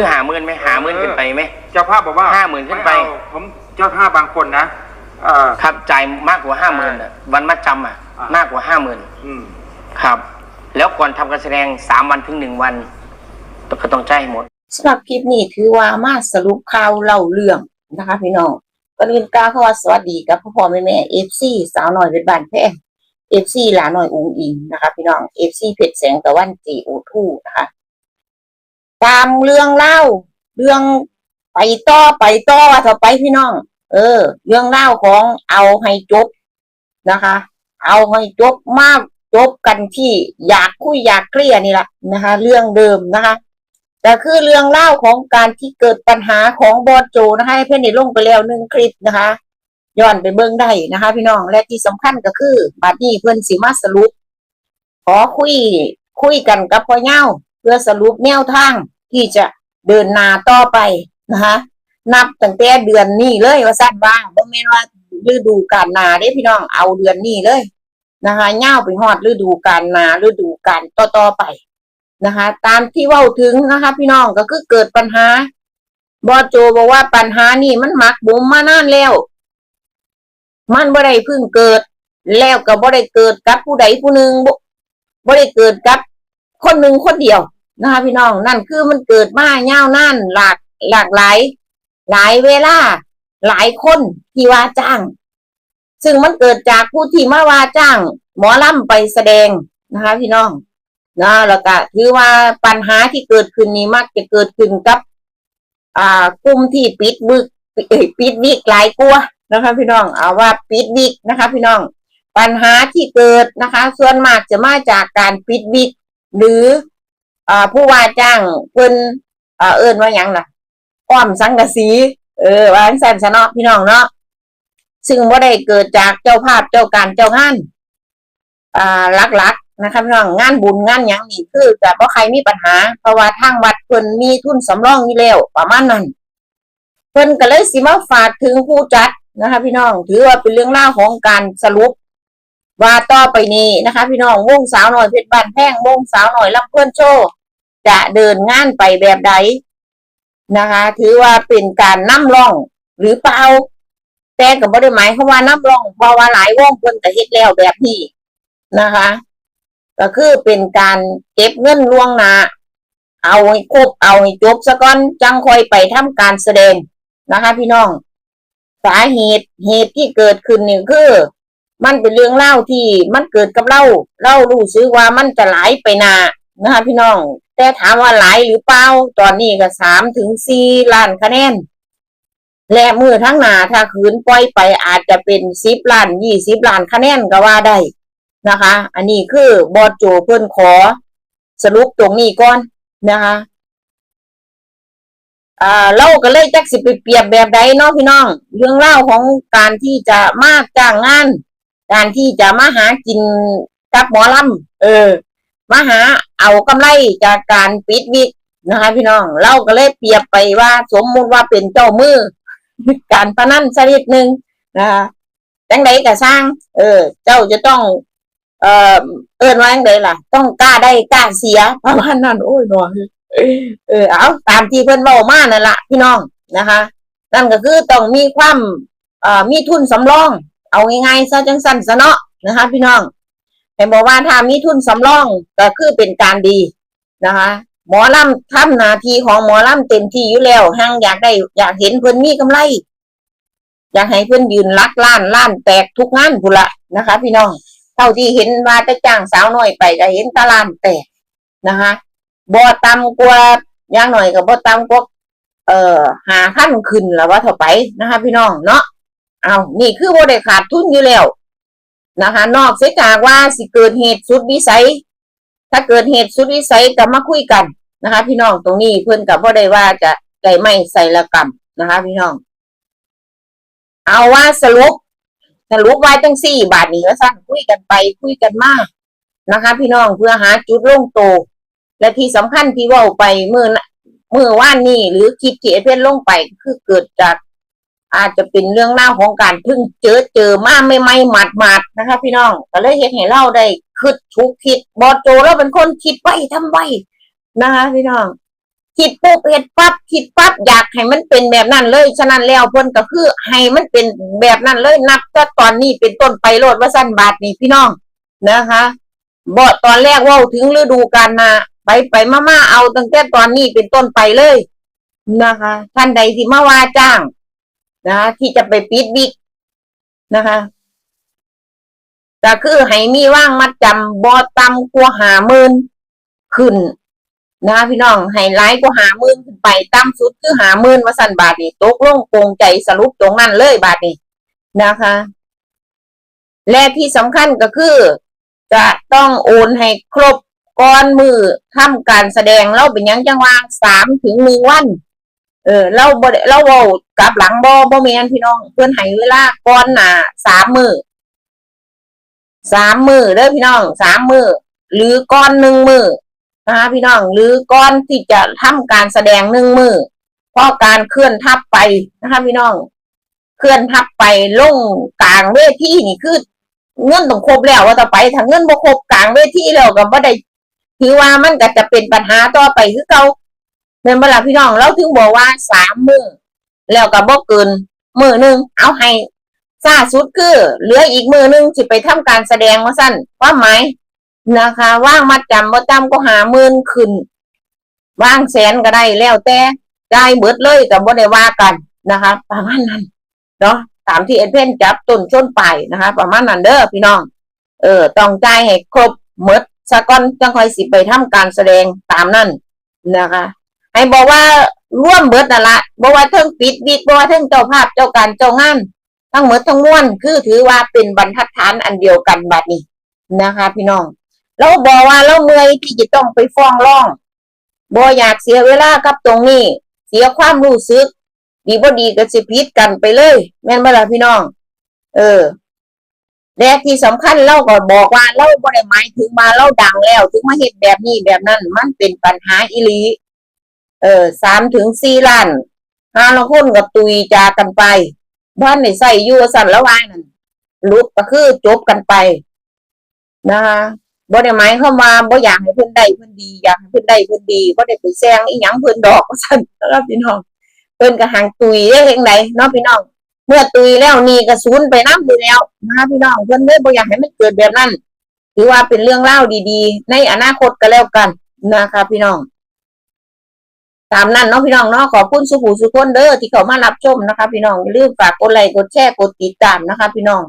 คือหาหมื่นไหมหาหมื่นขึ้นไปไหม เจ้าภาพบอกว่าห้าหมื่นขึ้นไป ม่เอาผมเจ้าภาพบางคนนะเออครับจ่ายมากกว่าห้าหมื่นวันมัดจำอะ อ่าม มากกว่าห้าหมื่นอืมครับ แล้วก่อนทำการแสดงสามวันถึงหนึ่งวันก็ต้องจ่ายหมด สำหรับคลิปนี้ถือว่ามาสรุปข่าวเล่าเรื่องนะคะพี่น้องก็เรียนกล่าวคำว่าสวัสดีกับพ่อพ่อแม่แม่เอฟซีสาวหน่อยเป็นบ้านแพงเอฟซีหลาหน่อยอุงอิงนะคะพี่น้องเอฟซีเพชรแสงตะวันจีโอทูนะคะ ตามเรื่องเล่า เรื่องไปต่อไปต่อว่าต่อไปพี่น้อง เออ เรื่องเล่าของเอาให้จบนะคะ เอาให้จบมากจบกันที่อยากคุยอยากเคลียร์นี่แหละนะคะ เรื่องเดิมนะคะแต่คือเรื่องเล่าของการที่เกิดปัญหาของบอสโจนะคะเพื่อนได้ลงไปแล้วหนึ่งคลิปนะคะย้อนไปเบิ่งได้นะคะ พี่น้องและที่สำคัญก็คือบัดนี้เพื่อนสิมาสรุปขอคุยคุยกันกับพ่อเง่าเพื่อสรุปแนวทาง ที่จะเดินนาต่อไปนะคะนับตั้งแต่เดือนนี้เลยว่าสั้นว่าบ่แม่นว่าฤดูกาลนาเด้พี่น้องเอาเดือนนี้เลยนะคะเง่าไปฮอดฤดูกาลนาฤดูกาลต่อๆไปนะคะ ตามที่ว้าถึงนะคะ พี่น้องก็คือเกิดปัญหาบอโจบอกว่าปัญหานี่มันหมักบุมมานานแล้ว มันบ่ได้เพิ่งเกิด แล้วก็บ่ได้เกิดกับผู้ใดผู้หนึ่งบ่ได้เกิดกับคนหนึ่งคนเดียว นะคะพี่น้องนั่นคือมันเกิดมายาวนานหลากหลากหลาย หลายเวลาหลายคนที่ว่าจ้าง ซึ่งมันเกิดจากผู้ที่มาว่าจ้าง หมอลำไปแสดงนะคะ พี่น้องนะแล้วก็ถือว่าปัญหาที่เกิดขึ้นนี้มักจะเกิดขึ้นกับ อ่ากลุ่มที่ปิดบึกปิดวิกหลายกลัวนะคะ พี่น้องเอาว่าปิดวิกนะคะ พี่น้อง ปัญหาที่เกิดนะคะ ส่วนมากจะมาจากการปิดวิกหรือ อ่าผู้ว่าจ้างเพิ่นอ่าเอิ้นว่าหยังล่ะอ้อมสังกะสี เออว่าจั่งซั่นซะเนาะพี่น้องเนาะซึ่งบ่ได้เกิดจากเจ้าภาพเจ้าการเจ้างานอ่าหลักๆนะคะพี่น้องงานบุญงานหยังนี่คือจะบ่ใครมีปัญหา เพราะว่าทางวัดเพิ่นมีทุนสำรองอยู่แล้วประมาณนั้นเพิ่นก็เลยสิมาฝากถึงผู้จัดนะคะพี่น้องถือว่าเป็นเรื่องเล่าของการสรุปว่าต่อไปนี้นะคะ พี่น้องวงสาวหน่อยเพชรบ้านแพงวงสาวหน่อยลำเพื่อนโชว์ จะเดินงานไปแบบใดนะคะ ถือว่าเป็นการนำร่องหรือเปล่าแต่ก็บ่ได้หมายควาว่านำร่องเพราะว่าหลายวงเพิ่นก็เฮ็ดแล้วแบบนี้นะคะ ก็คือเป็นการเก็บเงินล่วงหน้าเอาให้ครบเอาให้จบซะก่อนจังค่อยไปทำการแสดงนะคะ พี่น้องสาเหตุเหตุที่เกิดขึ้นนี่คือ มันเป็นเรื่องเล่าที่มันเกิดกับเราเรารู้สึกว่ามันจะไหลไปนานะคะ พี่น้อง แต่ถามว่าไหลหรือเปล่าตอนนี้ก็สามถึงสี่ล้านคะแนน และมือทั้งหนาถ้าคืนปล่อยไปอาจจะเป็นสิบล้านยี่สิบล้านคะแนนก็ว่าได้นะคะ อันนี้คือบอสโจเพิ่อนขอ สรุปตรงนี้ก่อนนะคะอ่าเราก็เลยจักสิไปเปรียบแบบใดเนาะพี่น้อง เรื่องเล่าของการที่จะมาจ้างงาน การที่จะมาหากินกับหมอลำเออมาหา เอากำไรจากการปิดวิกนะคะ พี่น้องเราก็เลยเปรียบไปว่าสมมุติว่าเป็นเจ้ามือการพนันชนิดหนึ่งนะคะจังใดก็สร้าง เออ เจ้าจะต้อง เออเอินว่าจังไดล่ะ ต้องกล้าได้กล้าเสียประมาณนั้นโอ้ยหนอเออเอาตามที่เพิ่อนเว้ามานั่นละพี่น้องนะคะ นั่นก็คือต้องมีความเอ่อมีทุนสำรอง เอาง่ายๆซะจังสั้นซะเนาะนะคะ พี่น้อง เห็นบอกว่าถ้ามีทุนสำรองก็คือเป็นการดีนะคะ หมอลำทำหน้าทีของหมอลำเต็มที่อยู่แล้วหังอยากได้อยากเห็นเพิ่อนมีกำไร อยากให้เพิ่อนยืนลักล้านล้านแตกทุกงานพุ่นละนะคะ พี่น้องเท่าที่เห็นว่าจะจ้างสาวน้อยไปก็เห็นตะลานแตกนะคะบ่ต่ำกว่าย่างหน่อยก็บ่ต่ำกว่าเอ่อหาขั้นขึ้นแล้วว่าเท่าไปนะคะ พี่น้องเนาะเอานี่คือบ่ได้ขาดทุนอยู่แล้ว นะคะ นอกเสียจากว่าสิเกิดเหตุสุดวิสัย ถ้าเกิดเหตุสุดวิสัยก็มาคุยกันนะคะ พี่น้องตรงนี้เพื่อนกับบ่อได้ว่าจะใจไม่ใส่ละกรรมนะคะ พี่น้อง เอาว่าสรุปสรุปไว้ตั้งสี่บาทนี้ก็สั้นคุยกันไปคุยกันมากนะคะ พี่น้องเพื่อหาจุดลงโตวและที่สำคัญที่ว่าไปเมื่อเมื่อว่านนี้หรือคลิปที่เอเพนลงไปคือเกิดจาก อาจจะเป็นเรื่องเล่าของการเพิ่งเจอเจอมาไม่ไม่หมาดหมาดนะคะ พี่น้องก็เลยเห็นให้เล่าได้คิดชุกคิดบอโจแล้วเป็นคนคิดไว้ทำไว้นะคะพี่น้องคิดปุ๊บเฮ็ดปั๊บคิดปั๊บอยากให้มันเป็นแบบนั้นเลยฉะนั้นแล้วเพิ่นก็คือให้มันเป็นแบบนั้นเลยนับแต่ตอนนี้เป็นต้นไปโลดว่าสั้นบาทนี่พี่น้องนะคะบ่ตอนแรกว่าถึงฤดูกาลนาไปไปมาๆเอาตั้งแต่ตอนนี้เป็นต้นไปเลยนะคะ ท่านใดที่มาว่าจ้าง นะคะที่จะไปปิดบิ๊กนะคะก็คือให้มีว่างมัดจำบ่ต่ำกว่าหามื่นขึ้นนะคะพี่น้องให้ไลท์ก็หาหมื่นขึ้นไปต่ำสุดคือหามื่นว่าสั่นบาทนี่ตกลงโปรงใจสรุปตรงนั้นเลยบาทนี่นะคะ และที่สำคัญก็คือ จะต้องโอนให้ครบก้อนมือทำการแสดงเราเป็นยังจังว่าสามถึงหนึ่งวัน ออเราบ่เราเว้ากลับหลังบ่บ่แม่นพี่น้อง เพื่อนให้เวลาก่อนหน้าสามมือสามมือเด้อพี่น้องสามมือหรือก้อนหนึ่งมือนะคะพี่น้องหรือก่อนที่จะทำการแสดงหนึ่งมือเพราะการเคลื่อนทับไปนะคะ พี่น้อง เคลื่อนทับไปลงกลางเวทีนี่คือเงินต้องครบแล้วว่าต่อไปถ้าเงินบ่ครบกลางเวทีแล้วก็บ่ได้ถือว่ามันก็จะเป็นปัญหาต่อไปคือเก่า เห็นบ่ล่ะพี่น้องเราถึงบอกว่าสามมือแล้วก็บ่เกินมือหนึ่งเอาให้ซาสุดคือเหลืออีกมือหนึ่งสิไปทำการแสดงว่าสั้นว่าไหมนะคะ ว่างมาจำบ่จำก็หามื่นขึ้น ว่างแสนก็ได้แล้วแต่ได้เบิดเลยกับบ่ได้ว่ากันนะคะประมาณนั้นเนาะตามที่เอ็นเพนจับต้นชนไปนะคะ ประมาณนั้นเด้อพี่น้อง เออต้องใจให้ครบหมดสะก่อนจังคอยสิไปทำการแสดงตามนั้นนะคะ ให้บอกว่าร่วมเบิดนั่นละบอกว่าเทิงปิดบิดบอกว่าเทิงเจ้าภาพเจ้าการเจ้างานทั้งหมดทั้งมวลคือถือว่าเป็นบรรทัดฐานอันเดียวกันบัดนี้นะคะ พี่น้องเราบอกว่าเราเมื่อยที่จะต้องไปฟ้องร้องบ่อยากเสียเวลากับตรงนี้ เสียความรู้สึก ดีบ่ดีก็สิพิษกันไปเลย แม่นบ่ล่ะพี่น้อง เออและที่สำคัญเราก็บอกว่าเราบ่ได้หมายถึงมาเราดังแล้ว ถึงมาเฮ็ดแบบนี้แบบนั้น มันเป็นปัญหาอีหลี เออสามถึงสี่ล้านห้าละคนกับตุยจากันไป บ้านในใส่ยู่สั่นแล้วว่านั่นลุกก็คือจบกันไปนะคะบ่ได้หมายเข้ามาบ่อยากให้เพิ่อนได้เพิ่อนดีอยากให้เพิ่อนได้เพิ่อนดีบ่ได้ไปแซงอีหยังเพิ่อนดอกว่าซั่นนะครับพี่น้องเพิ่อนก็หางตุยได้เฮ็ดไดเนาะพี่น้องเมื่อตุยแล้วนี่ก็สูญไปน้ำอยู่แล้วนะคะพี่น้องเพิ่อนเลยบ่อยากให้มันเกิดแบบนั้นถือว่าเป็นเรื่องเล่าดีๆ ในอนาคตก็แล้วกันนะคะพี่น้อง ตามนั้นเนาะพี่น้องเนาะขอบคุณสุภูสุคนเด้อที่เขามารับชมนะคะ พี่น้องอย่าลืมฝากกดไลค์กดแชร์กดติดตามนะคะ พี่น้อง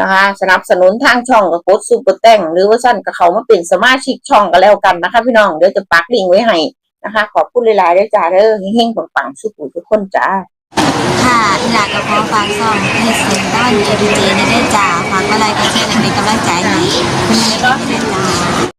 นะคะ สนับสนุนทางช่องกับกดซูเปอร์แต่งหรือว่าสั้นกับเขามาเป็นสมาชิกช่องกันแล้วกันนะคะ พี่น้องเดี๋ยวจะปักลิงก์ไว้ให้นะคะ ขอบคุณหลายๆด้วยจ้าเด้อเฮงๆปังๆสุขุทุกคนจ้าค่ะอีหลากกับขอฝากซ่องให้เสียงต้อนเอพีเจในได้จ่าฝากก็ไลค์ก็แชร์และเป็นกำลังใจให้คุณแม่